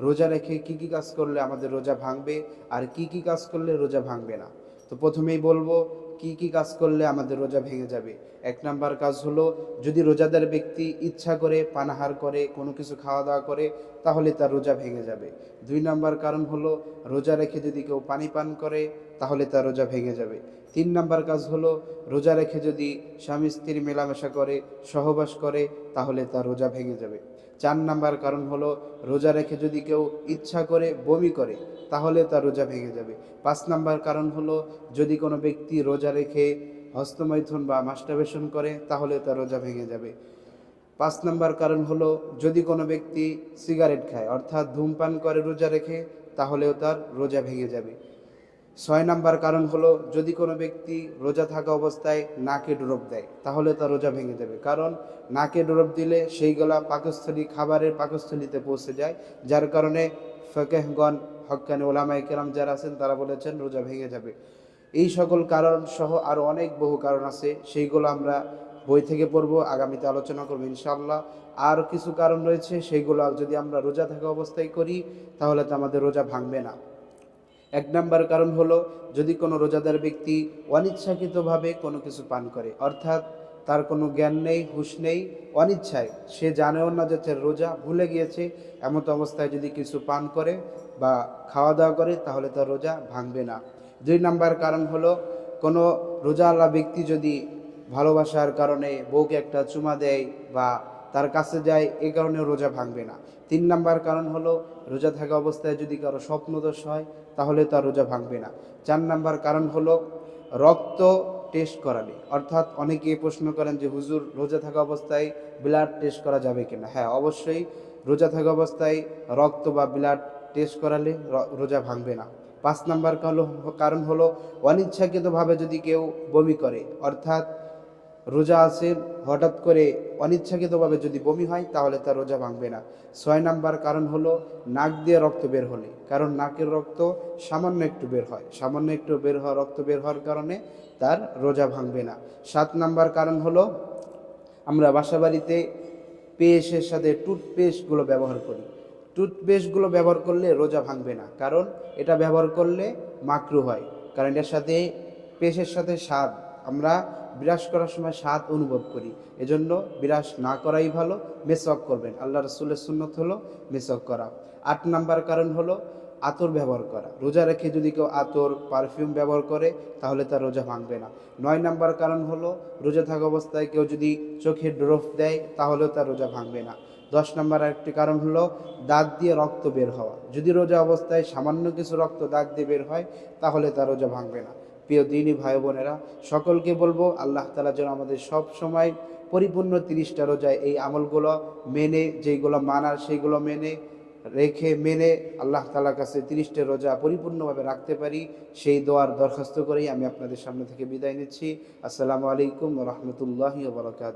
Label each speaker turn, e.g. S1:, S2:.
S1: রোজা রেখে কি কি কাজ করলে আমাদের রোজা ভাঙবে? আর কি কি কাজ করলে রোজা ভাঙবে না? তো প্রথমেই বলব কি কি কাজ করলে আমাদের রোজা ভেঙে যাবে? এক নাম্বার কাজ হলো, যদি রোজাদার ব্যক্তি ইচ্ছা করে পানাহার করে, কোনো কিছু খাওয়া দাওয়া করে, তাহলে তার রোজা ভেঙে যাবে। দুই নাম্বার কারণ হলো, রোজা রেখে যদি কেউ পানি পান করে, তাহলে তার রোজা ভেঙে যাবে। তিন নাম্বার কাজ হলো, রোজা রেখে যদি স্বামী স্ত্রীর মেলামেশা করে, সহবাস করে, তাহলে তার রোজা ভেঙে যাবে। চার নাম্বার কারণ হলো, রোজা রেখে যদি কেউ ইচ্ছা করে বমি করে, তাহলে তার রোজা ভেঙে যাবে। পাঁচ নাম্বার কারণ হলো, যদি কোনো ব্যক্তি রোজা রেখে হস্তমৈথুন বা মাস্টারবেশন করে, তাহলে তার রোজা ভেঙে যাবে। পাঁচ নাম্বার কারণ হলো, যদি কোনো ব্যক্তি সিগারেট খায়, অর্থাৎ ধূমপান করে রোজা রেখে, তাহলেও তার রোজা ভেঙে যাবে। ছয় নাম্বার কারণ হলো, যদি কোনো ব্যক্তি রোজা থাকা অবস্থায় নাকে ডুরপ দেয়, তাহলে তার রোজা ভেঙে যাবে। কারণ নাকে ডুরপ দিলে সেইগুলা পাকস্থলী, খাবারের পাকস্থলীতে পৌঁছে যায়, যার কারণে ফকেহগণ, হক্কানি ওলামাই কেরাম যারা আছেন, তারা বলেছেন রোজা ভেঙে যাবে। এই সকল কারণ সহ আরও অনেক বহু কারণ আছে, সেইগুলো আমরা বই থেকে পড়ব, আগামীতে আলোচনা করব ইনশাল্লাহ আর কিছু কারণ রয়েছে, সেইগুলো যদি আমরা রোজা থাকা অবস্থায় করি, তাহলে তো আমাদের রোজা ভাঙবে না। এক নাম্বার কারণ হলো, যদি কোনো রোজাদার ব্যক্তি অনিচ্ছাকৃতভাবে কোনো কিছু পান করে, অর্থাৎ তার কোনো জ্ঞান নেই, হুশ নেই, অনিচ্ছায়, সে জানেও না যে তার রোজা ভুলে গিয়েছে, এমত অবস্থায় যদি কিছু পান করে বা খাওয়া দাওয়া করে, তাহলে তার রোজা ভাঙবে না। দুই নাম্বার কারণ হলো, কোনো রোজাওয়ালা ব্যক্তি যদি ভালোবাসার কারণে বউকে একটা চুমা দেয় বা তার কাছে যায়, এ কারণে রোজা ভাঙবে না। তিন নাম্বার কারণ হলো, রোজা থাকা অবস্থায় যদি কারও স্বপ্নদোষ হয়, তাহলে তার রোজা ভাঙবে না। চার নাম্বার কারণ হলো, রক্ত টেস্ট করালে। অর্থাৎ অনেকে প্রশ্ন করেন যে, হুজুর, রোজা থাকা অবস্থায় ব্লাড টেস্ট করা যাবে কিনা? হ্যাঁ অবশ্যই রোজা থাকা অবস্থায় রক্ত বা ব্লাড টেস্ট করালে রোজা ভাঙবে না। পাঁচ নাম্বার কারণ হলো অনিচ্ছাকৃতভাবে যদি কেউ বমি করে, অর্থাৎ রোজা আছে, হঠাৎ করে অনিচ্ছাকৃতভাবে যদি বমি হয়, তাহলে তার রোজা ভাঙবে না। ছয় নাম্বার কারণ হলো নাক দিয়ে রক্ত বের হলে, কারণ নাকের রক্ত সামান্য একটু বের হয়। সামান্য একটু বের হওয়া, রক্ত বের হওয়ার কারণে তার রোজা ভাঙবে না। সাত নাম্বার কারণ হলো আমরা বাসাবাড়িতে পেস্টের সাথে টুথপেস্টগুলো ব্যবহার করি। টুথপেস্টগুলো ব্যবহার করলে রোজা ভাঙবে না। কারণ এটা ব্যবহার করলে মাকরু হয়। কারণ এর সাথে পেস্টের সাথে স্বাদ, আমরা বিরাস করার সময় স্বাদ অনুভব করি। এজন্য বিরাস না করাই ভালো মেসক করবেন। আল্লাহ রসুলের সুন্নত হলো মেসক করা। আট নাম্বার কারণ হলো আতর ব্যবহার করা। রোজা রেখে যদি কেউ আতর, পারফিউম ব্যবহার করে, তাহলে তার রোজা ভাঙবে না। নয় নাম্বার কারণ হলো রোজা থাকা অবস্থায় কেউ যদি চোখে ড্রপ দেয়, তাহলেও তার রোজা ভাঙবে না। দশ নম্বর একটি কারণ হলো দাঁত দিয়ে রক্ত বের হওয়া। যদি রোজা অবস্থায় সামান্য কিছু রক্ত দাঁত দিয়ে বের হয়, তাহলে তার রোজা ভাঙবে না। প্রিয় দিনী ভাই বোনেরা, সকলকে বলব, আল্লাহ তালা যেন আমাদের সব সময় পরিপূর্ণ তিরিশটা রোজায় এই আমলগুলো মেনে, যেইগুলো মানার সেইগুলো মেনে, রেখে মেনে আল্লাহ তালার কাছে তিরিশটা রোজা পরিপূর্ণভাবে রাখতে পারি, সেই দোয়ার দরখাস্ত করেই আমি আপনাদের সামনে থেকে বিদায় নিচ্ছি। আসসালামু আলাইকুম রহমতুল্লাহি বরকাত